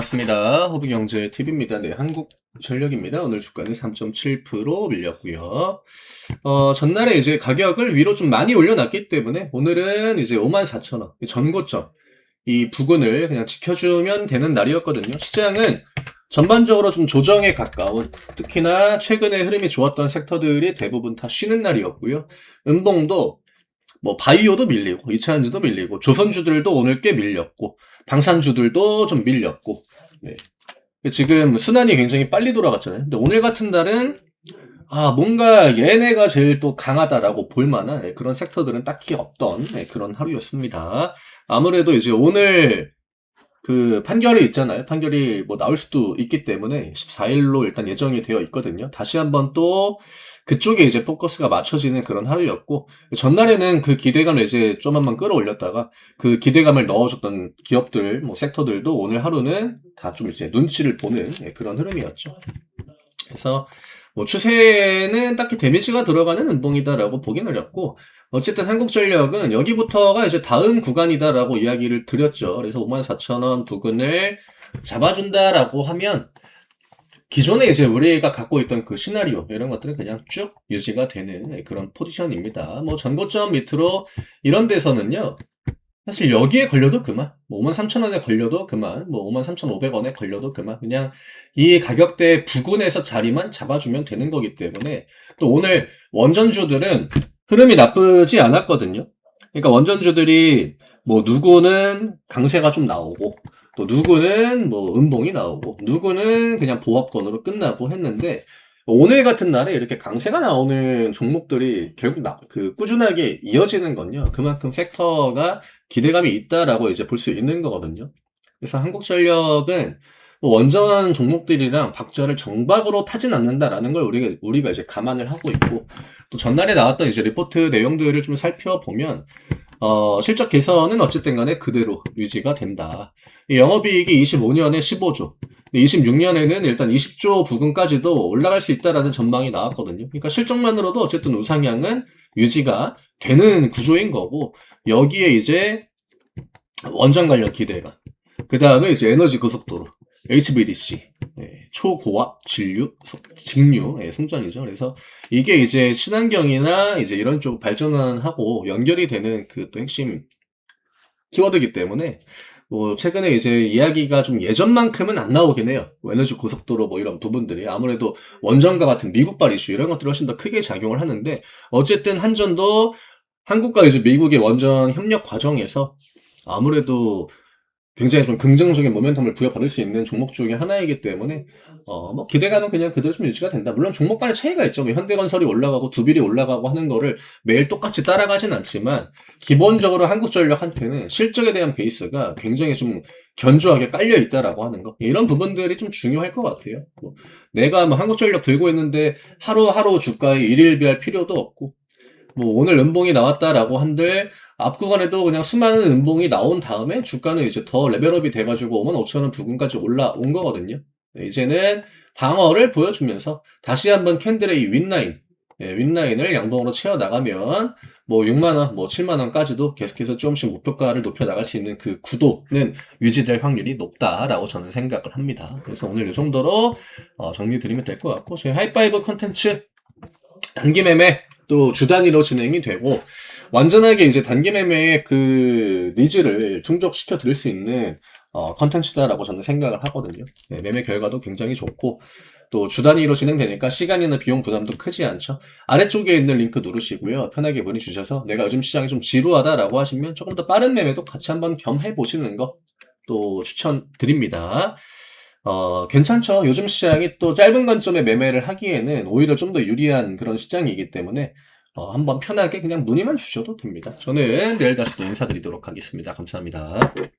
반갑습니다. 허브경제TV입니다. 네, 한국전력입니다. 오늘 주가는 3.7% 밀렸고요. 어, 전날에 이제 가격을 위로 좀 많이 올려놨기 때문에 오늘은 이제 54,000원, 전고점, 이 부근을 그냥 지켜주면 되는 날이었거든요. 시장은 전반적으로 좀 조정에 가까운, 특히나 최근에 흐름이 좋았던 섹터들이 대부분 다 쉬는 날이었고요. 은봉도 뭐 바이오도 밀리고, 이차전지도 밀리고, 조선주들도 오늘 꽤 밀렸고, 방산주들도 좀 밀렸고, 네. 지금 순환이 굉장히 빨리 돌아갔잖아요. 근데 오늘 같은 날은, 아, 뭔가 얘네가 제일 또 강하다라고 볼 만한 네, 그런 섹터들은 딱히 없던 네, 그런 하루였습니다. 아무래도 이제 오늘 그 판결이 있잖아요. 판결이 뭐 나올 수도 있기 때문에 14일로 일단 예정이 되어 있거든요. 다시 한번 또 그쪽에 이제 포커스가 맞춰지는 그런 하루였고 전날에는 그 기대감을 이제 좀 한번 끌어올렸다가 그 기대감을 넣어줬던 기업들, 뭐 섹터들도 오늘 하루는 다 좀 이제 눈치를 보는 예, 그런 흐름이었죠. 그래서 뭐 추세는 딱히 데미지가 들어가는 은봉이다라고 보긴 어렵고 어쨌든 한국전력은 여기부터가 이제 다음 구간이다라고 이야기를 드렸죠. 그래서 54,000원 부근을 잡아준다라고 하면 기존에 이제 우리가 갖고 있던 그 시나리오 이런 것들은 그냥 쭉 유지가 되는 그런 포지션입니다. 뭐 전고점 밑으로 이런 데서는요. 사실 여기에 걸려도 그만. 뭐 53,000원에 걸려도 그만. 뭐 53,500원에 걸려도 그만. 그냥 이 가격대 부근에서 자리만 잡아주면 되는 거기 때문에 또 오늘 원전주들은 흐름이 나쁘지 않았거든요. 그러니까 원전주들이 뭐 누구는 강세가 좀 나오고 또 누구는 뭐 음봉이 나오고 누구는 그냥 보합권으로 끝나고 했는데 오늘 같은 날에 이렇게 강세가 나오는 종목들이 결국 나, 그 꾸준하게 이어지는 건요. 그만큼 섹터가 기대감이 있다라고 이제 볼 수 있는 거거든요. 그래서 한국전력은 뭐 원전 종목들이랑 박자를 정박으로 타진 않는다라는 걸 우리가 우리가 이제 감안을 하고 있고 또 전날에 나왔던 이제 리포트 내용들을 좀 살펴보면 어, 실적 개선은 어쨌든 간에 그대로 유지가 된다. 이 영업이익이 25년에 15조, 26년에는 일단 20조 부근까지도 올라갈 수 있다라는 전망이 나왔거든요. 그러니까 실적만으로도 어쨌든 우상향은 유지가 되는 구조인 거고, 여기에 이제 원전 관련 기대가, 그 다음에 이제 에너지 고속도로, HVDC, 네, 초고압 진류, 직류, 네, 송전이죠. 그래서 이게 이제 친환경이나 이제 이런 쪽 발전하고 연결이 되는 그 또 핵심 키워드이기 때문에 뭐 최근에 이제 이야기가 좀 예전만큼은 안 나오긴 해요. 뭐 에너지 고속도로 뭐 이런 부분들이 아무래도 원전과 같은 미국발 이슈 이런 것들이 훨씬 더 크게 작용을 하는데 어쨌든 한전도 한국과 이제 미국의 원전 협력 과정에서 아무래도 굉장히 좀 긍정적인 모멘텀을 부여받을 수 있는 종목 중에 하나이기 때문에 어 뭐 기대감은 그냥 그대로 좀 유지가 된다. 물론 종목 간의 차이가 있죠. 뭐 현대건설이 올라가고 두빌이 올라가고 하는 거를 매일 똑같이 따라가진 않지만 기본적으로 한국전력한테는 실적에 대한 베이스가 굉장히 좀 견조하게 깔려 있다라고 하는 거 이런 부분들이 좀 중요할 것 같아요. 뭐 내가 뭐 한국전력 들고 있는데 하루하루 주가에 일일비할 필요도 없고 뭐 오늘 음봉이 나왔다라고 한들 앞 구간에도 그냥 수많은 음봉이 나온 다음에 주가는 이제 더 레벨업이 돼가지고 55,000원 부근까지 올라온 거거든요. 네, 이제는 방어를 보여주면서 다시 한번 캔들의 이 윗라인, 예, 윗라인을 양봉으로 채워 나가면 뭐 6만 원, 뭐 7만 원까지도 계속해서 조금씩 목표가를 높여 나갈 수 있는 그 구도는 유지될 확률이 높다라고 저는 생각을 합니다. 그래서 오늘 이 정도로 어, 정리 드리면 될 것 같고 저희 하이파이브 컨텐츠 단기 매매 또 주 단위로 진행이 되고 완전하게 이제 단기 매매의 그 니즈를 충족시켜 드릴 수 있는 어, 컨텐츠다라고 저는 생각을 하거든요. 네, 매매 결과도 굉장히 좋고 또 주 단위로 진행되니까 시간이나 비용 부담도 크지 않죠. 아래쪽에 있는 링크 누르시고요. 편하게 문의 주셔서 내가 요즘 시장이 좀 지루하다라고 하시면 조금 더 빠른 매매도 같이 한번 겸해 보시는 거 또 추천드립니다. 어, 괜찮죠. 요즘 시장이 또 짧은 관점에 매매를 하기에는 오히려 좀 더 유리한 그런 시장이기 때문에 어, 한번 편하게 그냥 문의만 주셔도 됩니다. 저는 내일 다시 또 인사드리도록 하겠습니다. 감사합니다.